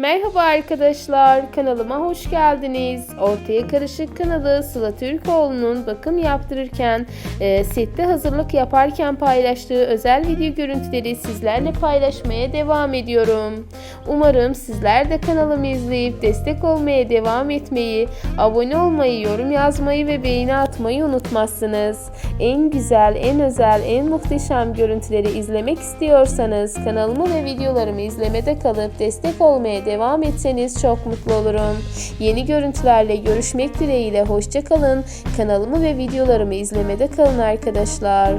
Merhaba arkadaşlar, kanalıma hoş geldiniz. Ortaya Karışık kanalı Sıla Türkoğlu'nun bakım yaptırırken, e, sette hazırlık yaparken paylaştığı özel video görüntüleri sizlerle paylaşmaya devam ediyorum. Umarım sizler de kanalımı izleyip destek olmaya devam etmeyi, abone olmayı, yorum yazmayı ve beğeni atmayı unutmazsınız. En güzel, en özel, en muhteşem görüntüleri izlemek istiyorsanız kanalımı ve videolarımı izlemede kalıp destek olmaya devam etseniz çok mutlu olurum. Yeni görüntülerle görüşmek dileğiyle hoşça kalın. Kanalımı ve videolarımı izlemede kalın arkadaşlar.